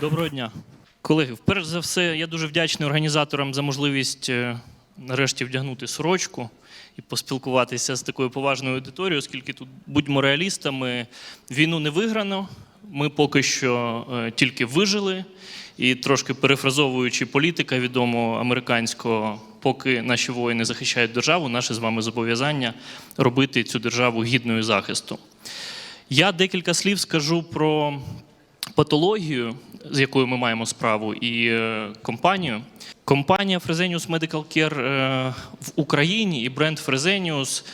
Доброго дня. Колеги, перш за все, я дуже вдячний організаторам за можливість е, нарешті вдягнути сорочку і поспілкуватися з такою поважною аудиторією, оскільки тут будьмо реалістами, війну не виграно. Ми поки що е, тільки вижили, і трошки перефразовуючи політика відомого американського, поки наші воїни захищають державу, наше з вами зобов'язання робити цю державу гідною захисту. Я декілька слів скажу про патологію, з якою ми маємо справу, і е, компанію. Компанія Fresenius Medical Care е, в Україні і бренд Fresenius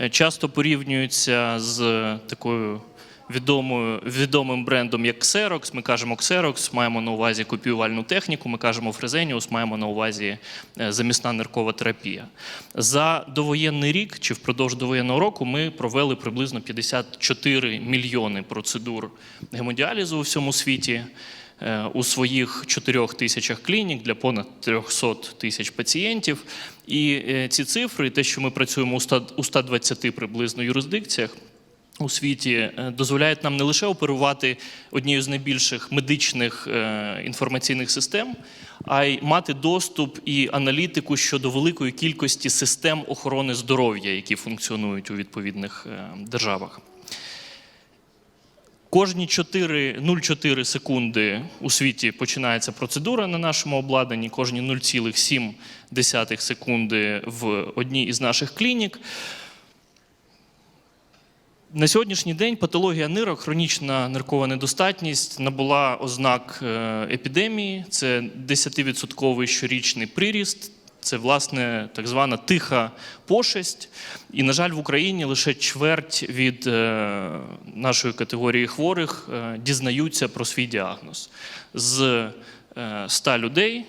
е, часто порівнюються з такою відомою, відомим брендом, як Xerox. Ми кажемо Xerox, маємо на увазі копіювальну техніку, ми кажемо Fresenius, маємо на увазі е, замісна ниркова терапія. За довоєнний рік чи впродовж довоєнного року ми провели приблизно 54 мільйони процедур гемодіалізу у всьому світі. е, У своїх 4 тисячах клінік для понад 300 тисяч пацієнтів. І е, ці цифри, те, що ми працюємо у 100 у 120 приблизно юрисдикціях, у світі е, дозволяють нам не лише оперувати однією з найбільших медичних е, інформаційних систем, а й мати доступ і аналітику щодо великої кількості систем охорони здоров'я, які функціонують у відповідних е, державах. Кожні 0,4 секунди у світі починається процедура на нашому обладнанні, кожні 0,7 секунди в одній із наших клінік. На сьогоднішній день патологія нирок, хронічна ниркова недостатність набула ознак е, епідемії. Це 10% щорічний приріст. Це власне так звана тиха пошесть. І, на жаль, в Україні лише чверть від е, нашої категорії хворих е, дізнаються про свій діагноз. З е, 100 людей,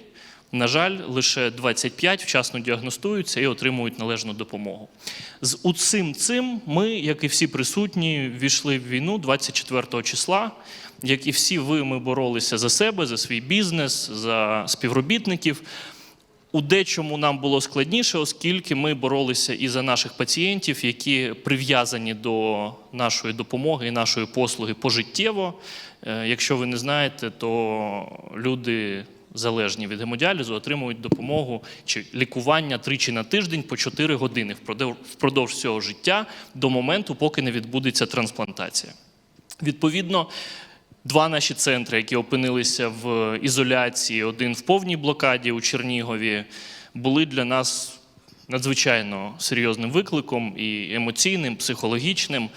на жаль, лише 25 вчасно діагностуються і отримують належну допомогу. З усім цим ми, як і всі присутні, ввійшли в війну 24 числа. Як і всі ви, ми боролися за себе, за свій бізнес, за співробітників. У дечому нам було складніше, оскільки ми боролися і за наших пацієнтів, які прив'язані до нашої допомоги і нашої послуги пожиттєво. Е, Якщо ви не знаєте, то люди залежні від гемодіалізу отримують допомогу чи лікування тричі на тиждень по 4 години впродовж- цього життя до моменту, поки не відбудеться трансплантація. Відповідно, два наші центри, які опинилися в ізоляції, один в повній блокаді у Чернігові, були для нас надзвичайно серйозним викликом і емоційним, психологічним.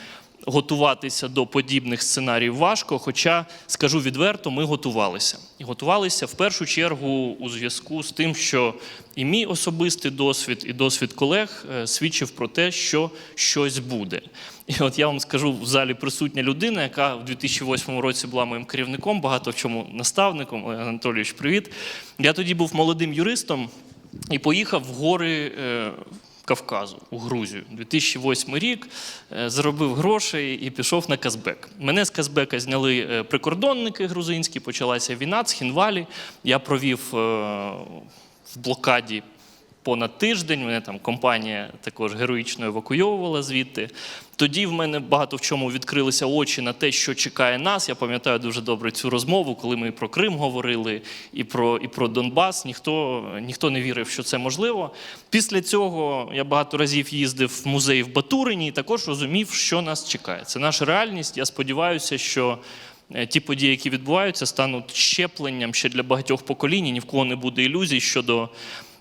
Готуватися до подібних сценаріїв важко, хоча скажу відверто, ми готувалися. І готувалися в першу чергу у зв'язку з тим, що і мій особистий досвід, і досвід колег е, свідчив про те, що щось буде. І от я вам скажу в залі присутня людина, яка в 2008 році була моїм керівником, багато в чому наставником. Анатолійович, привіт. Я тоді був молодим юристом і поїхав в гори. Кавказу у Грузію. 2008 рік е, заробив грошей і пішов на Казбек. Мене з Казбека зняли е, прикордонники грузинські, почалася війна з Хінвалі. Я провів е, в блокаді понад тиждень. Мене там компанія також героїчно евакуйовувала звідти. Тоді в мене багато в чому відкрилися очі на те, що чекає нас. Я пам'ятаю дуже добре цю розмову, коли ми і про Крим говорили, і про, і про Донбас. Ніхто, ніхто не вірив, що це можливо. Після цього я багато разів їздив в музей в Батурині і також розумів, що нас чекає. Це наша реальність. Я сподіваюся, що. е, Ті події, які відбуваються, стануть щепленням ще для багатьох поколінь. Ні в кого не буде ілюзій щодо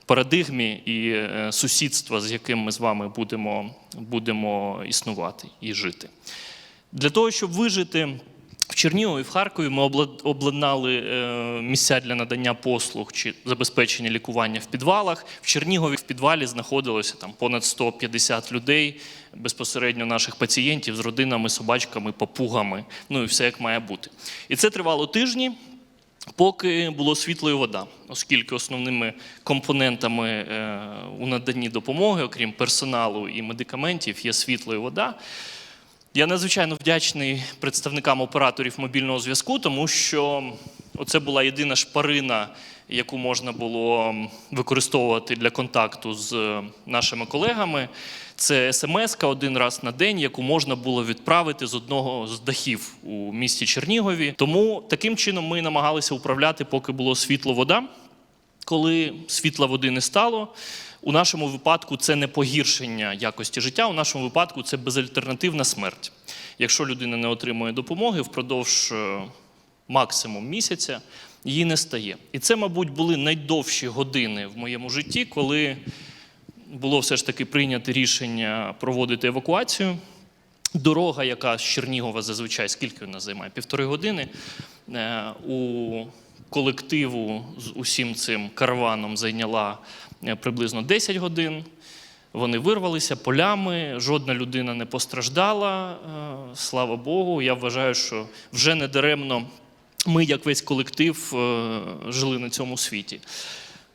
парадигмі і е, сусідства, з яким ми з вами будемо, будемо існувати і жити. Для того, щоб вижити в Чернігові, в Харкові, ми обладнали е, місця для надання послуг чи забезпечення лікування в підвалах. В Чернігові в підвалі знаходилося там понад 150 людей, безпосередньо наших пацієнтів з родинами, собачками, папугами. Ну і все як має бути. І це тривало тижні. Поки було світло і вода, оскільки основними компонентами е, у наданні допомоги, окрім персоналу і медикаментів, є світло і вода. Я надзвичайно вдячний представникам операторів мобільного зв'язку, тому що оце була єдина шпарина яку можна було використовувати для контакту з е, нашими колегами. Це смс один раз на день, яку можна було відправити з одного з дахів у місті Чернігові. Тому таким чином ми намагалися управляти, поки було світло вода. Коли світла води не стало, у нашому випадку це не погіршення якості життя, у нашому випадку це безальтернативна смерть. Якщо людина не отримує допомоги впродовж е, максимум місяця, її не стає. І це, мабуть, були найдовші години в моєму житті, коли було все ж таки прийнято рішення проводити евакуацію. Дорога, яка з Чернігова зазвичай скільки вона займає? Півтори години. е, У колективу з усім цим караваном зайняла е, приблизно 10 годин. Вони вирвалися полями, жодна людина не постраждала. е, Слава Богу. Я вважаю, що вже не даремно ми, як весь колектив, жили на цьому світі.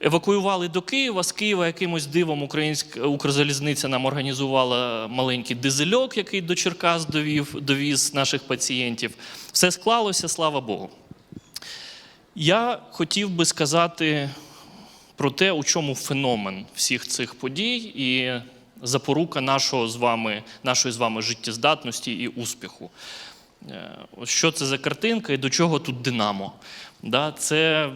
Евакуювали до Києва. З Києва якимось дивом українська Укрзалізниця нам організувала маленький дизельок, який до Черкас довів, довіз наших пацієнтів. Все склалося, слава Богу. Я хотів би сказати про те, у чому феномен всіх цих подій і запорука нашого з вами, нашої з вами життєздатності і успіху. Е, Що це за картинка і до чого тут Динамо? Да, це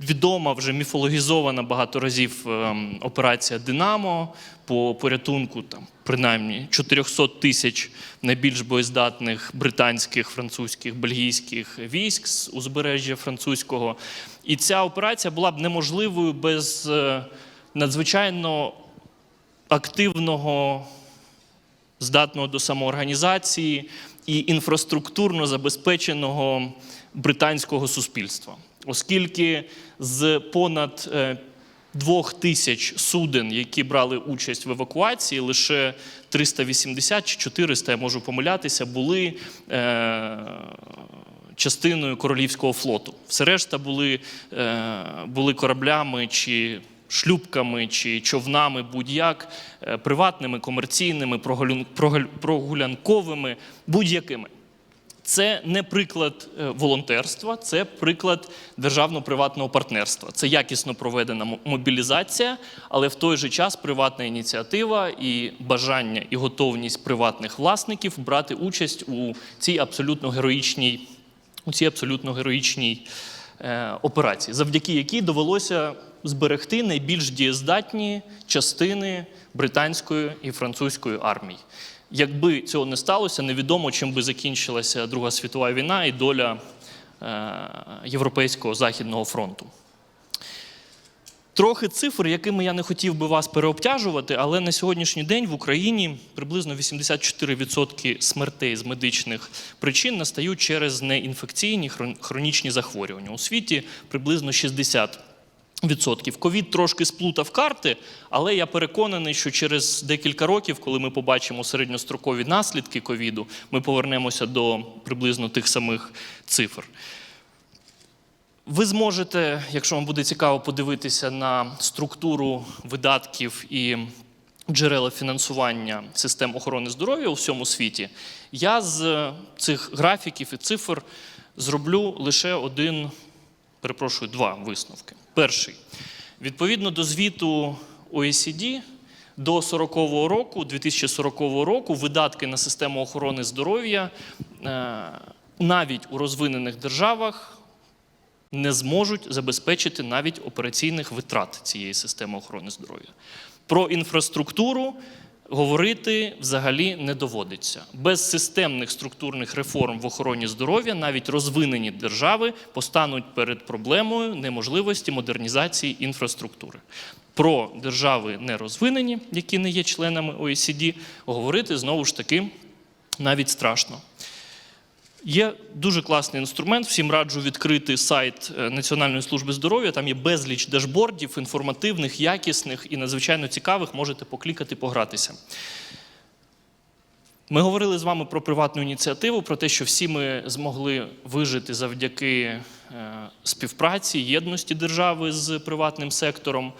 відома вже міфологізована багато разів ем, операція Динамо по порятунку там, принаймні 400 тисяч найбільш боєздатних британських, французьких, бельгійських військ з узбережжя французького. І ця операція була б неможливою без е, надзвичайно активного здатного до самоорганізації і інфраструктурно забезпеченого британського суспільства, оскільки з понад е, двох тисяч суден, які брали участь в евакуації, лише 380 чи 400, я можу помилятися, були е, частиною королівського флоту. Все решта були, е, були кораблями чи шлюпками чи човнами, будь-як, е, приватними, комерційними, прогулян- прогулянковими, будь-якими. Це не приклад е, волонтерства, це приклад державно-приватного партнерства. Це якісно проведена мобілізація, але в той же час приватна ініціатива і бажання і готовність приватних власників брати участь у цій абсолютно героїчній, у цій абсолютно героїчній е, операції, завдяки якій довелося зберегти найбільш дієздатні частини британської і французької армії. Якби цього не сталося, невідомо, чим би закінчилася Друга світова війна і доля е, Європейського західного фронту. Трохи цифр, якими я не хотів би вас переобтяжувати, але на сьогоднішній день в Україні приблизно 84% смертей з медичних причин настають через неінфекційні хронічні захворювання. У світі приблизно 60%. Відсотків ковід трошки сплутав карти, але я переконаний, що через декілька років, коли ми побачимо середньострокові наслідки ковіду, ми повернемося до приблизно тих самих цифр. Ви зможете, якщо вам буде цікаво, подивитися на структуру видатків і джерела фінансування систем охорони здоров'я у всьому світі. Я з цих графіків і цифр зроблю лише один, перепрошую, два висновки. Перший. Відповідно до звіту OECD, до 40-го року, 2040 року, видатки на систему охорони здоров'я е, навіть у розвинених державах не зможуть забезпечити навіть операційних витрат цієї системи охорони здоров'я. Про інфраструктуру говорити взагалі не доводиться. Без системних структурних реформ в охороні здоров'я навіть розвинені держави постануть перед проблемою неможливості модернізації інфраструктури. Про держави нерозвинені, які не є членами ОЕСіді, говорити знову ж таки навіть страшно. Є дуже класний інструмент. Всім раджу відкрити сайт е, Національної служби здоров'я. Там є безліч дашбордів, інформативних, якісних і надзвичайно цікавих. Можете поклікати, погратися. Ми говорили з вами про приватну ініціативу, про те, що всі ми змогли вижити завдяки е, співпраці, єдності держави з приватним сектором.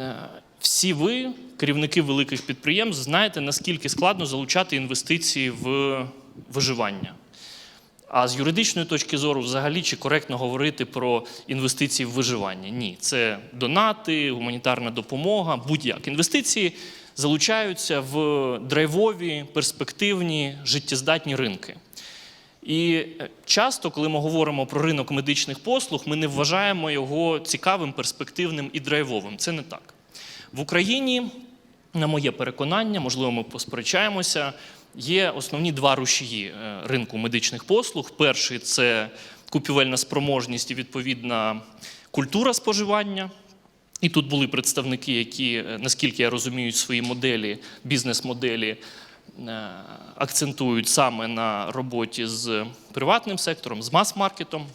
Е, Всі ви, керівники великих підприємств, знаєте, наскільки складно залучати інвестиції в виживання. А з юридичної точки зору, взагалі, чи коректно говорити про інвестиції в виживання? Ні, це донати, гуманітарна допомога, будь-як. Інвестиції залучаються в драйвові, перспективні, життєздатні ринки. І е, часто, коли ми говоримо про ринок медичних послуг, ми не вважаємо його цікавим, перспективним і драйвовим. Це не так. В Україні, на моє переконання, можливо, ми посперечаємося, є основні два рушії е, ринку медичних послуг. Перший це купівельна спроможність і відповідна культура споживання. І тут були представники, які, е, наскільки я розумію, свої моделі, бізнес-моделі е, акцентують саме на роботі з приватним сектором, з мас-маркетом.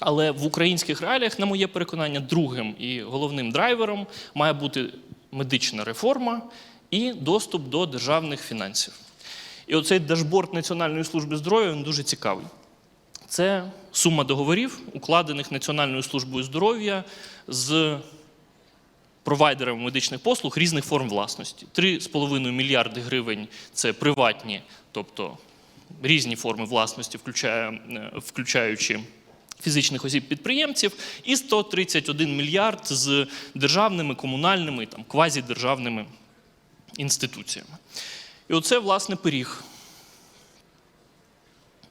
Але в українських реаліях, на моє переконання, другим і головним драйвером має бути медична реформа і доступ до державних фінансів. І оцей дашборд Національної служби здоров'я він дуже цікавий. Це сума договорів, укладених Національною службою здоров'я з провайдерами медичних послуг різних форм власності. 3,5 мільярди гривень це приватні, тобто різні форми власності, е, включаючи фізичних осіб-підприємців, і 131 мільярд з державними, комунальними, там, квазідержавними інституціями. І оце, власне, пиріг.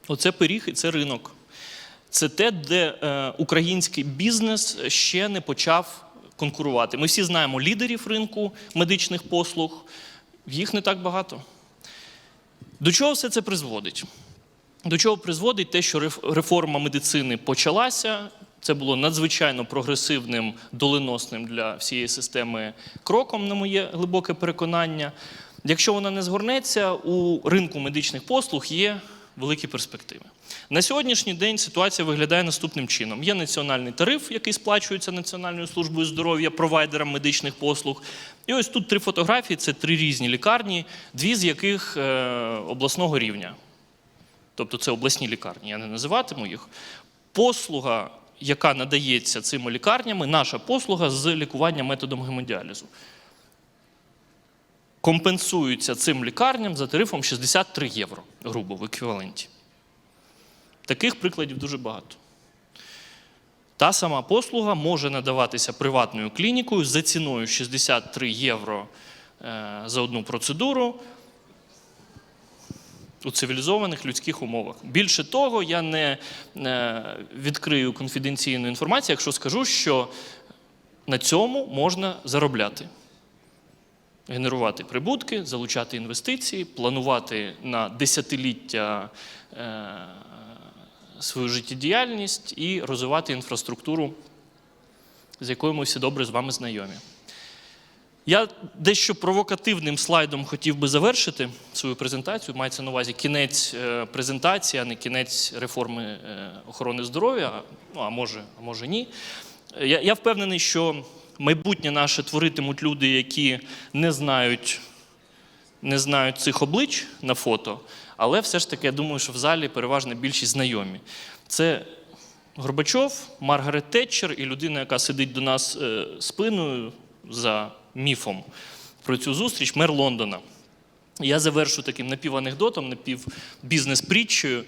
Оце пиріг і це ринок. Це те, де е, український бізнес ще не почав конкурувати. Ми всі знаємо лідерів ринку медичних послуг, їх не так багато. До чого все це призводить? До чого призводить те, що реформа медицини почалася. Це було надзвичайно прогресивним, доленосним для всієї системи кроком, на моє глибоке переконання. Якщо вона не згорнеться, у ринку медичних послуг є великі перспективи. На сьогоднішній день ситуація виглядає наступним чином: є національний тариф, який сплачується Національною службою здоров'я провайдерам медичних послуг. І ось тут три фотографії: це три різні лікарні, дві з яких е, обласного рівня. Тобто це обласні лікарні, я не називатиму їх. Послуга, яка надається цими лікарнями, наша послуга з лікування методом гемодіалізу. Компенсується цим лікарням за тарифом 63 євро, грубо в еквіваленті. Таких прикладів дуже багато. Та сама послуга може надаватися приватною клінікою за ціною 63 євро е, за одну процедуру у цивілізованих людських умовах. Більше того, я не е, відкрию конфіденційну інформацію, якщо скажу, що на цьому можна заробляти. Генерувати прибутки, залучати інвестиції, планувати на десятиліття е, свою життєдіяльність і розвивати інфраструктуру, з якою ми всі добре з вами знайомі. Я дещо провокативним слайдом хотів би завершити свою презентацію. Мається на увазі кінець е, презентації, а не кінець реформи е, охорони здоров'я, ну а може, а може ні. Я, я впевнений, що майбутнє наше творитимуть люди, які не знають, не знають цих облич на фото, але все ж таки я думаю, що в залі переважна більшість знайомі. Це Горбачов, Маргарет Тетчер і людина, яка сидить до нас е, спиною за міфом про цю зустріч, мер Лондона. Я завершу таким напіванекдотом, напівбізнес-притчею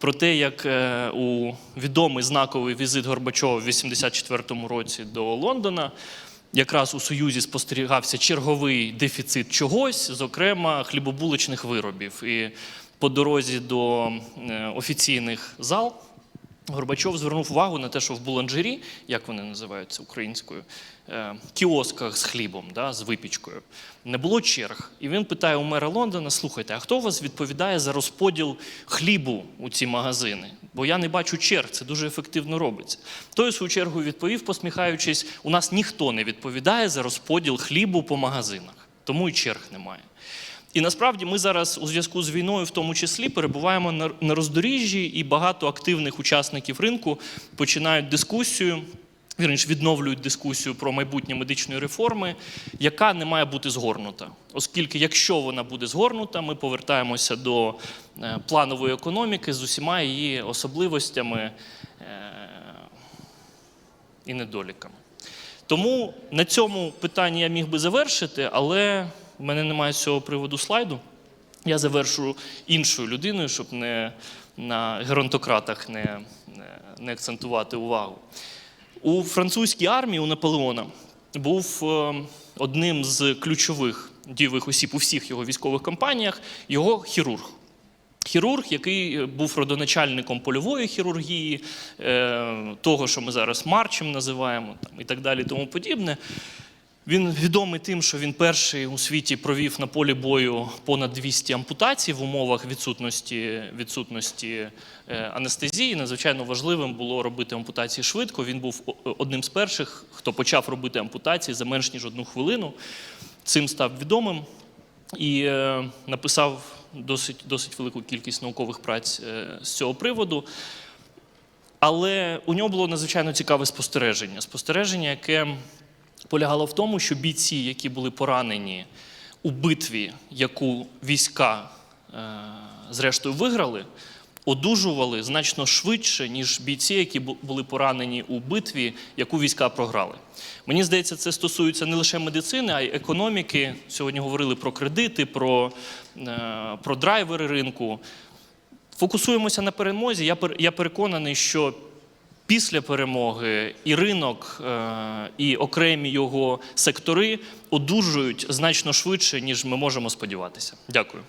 про те, як е, у відомий знаковий візит Горбачова в 84-му році до Лондона якраз у Союзі спостерігався черговий дефіцит чогось, зокрема хлібобуличних виробів. І по дорозі до е, офіційних зал Горбачов звернув увагу на те, що в буланжері, як вони називаються українською, е, кіосках з хлібом, да, з випічкою, не було черг. І він питає у мера Лондона: слухайте, а хто у вас відповідає за розподіл хлібу у ці магазини? Бо я не бачу черг, це дуже ефективно робиться. Той, у свою чергу, відповів, посміхаючись: у нас ніхто не відповідає за розподіл хлібу по магазинах, тому і черг немає. І насправді ми зараз у зв'язку з війною, в тому числі, перебуваємо на- роздоріжжі, і багато активних учасників ринку починають дискусію, вірніше, відновлюють дискусію про майбутнє медичної реформи, яка не має бути згорнута. Оскільки, якщо вона буде згорнута, ми повертаємося до е, планової економіки з усіма її особливостями е, і недоліками. Тому на цьому питанні я міг би завершити, але в мене немає з цього приводу слайду. Я завершу іншою людиною, щоб не, на геронтократах не, не, акцентувати увагу. У французькій армії у Наполеона був е, одним з ключових дієвих осіб у всіх його військових кампаніях його хірург. Хірург, який е, був родоначальником польової хірургії, е, того, що ми зараз марчем називаємо, і так далі, тому подібне. Він відомий тим, що він перший у світі провів на полі бою понад 200 ампутацій в умовах відсутності, відсутності е, анестезії. Надзвичайно важливим було робити ампутації швидко. Він був одним з перших, хто почав робити ампутації за менш ніж одну хвилину. Цим став відомим і е, написав досить, досить велику кількість наукових праць е, з цього приводу. Але у нього було надзвичайно цікаве спостереження. Спостереження, яке полягало в тому, що бійці, які були поранені у битві, яку війська е, зрештою виграли, одужували значно швидше, ніж бійці, які були поранені у битві, яку війська програли. Мені здається, це стосується не лише медицини, а й економіки. Сьогодні говорили про кредити, про, е, про драйвери ринку. Фокусуємося на перемозі. Я переконаний, що після перемоги і ринок, е, і окремі його сектори одужують значно швидше, ніж ми можемо сподіватися. Дякую.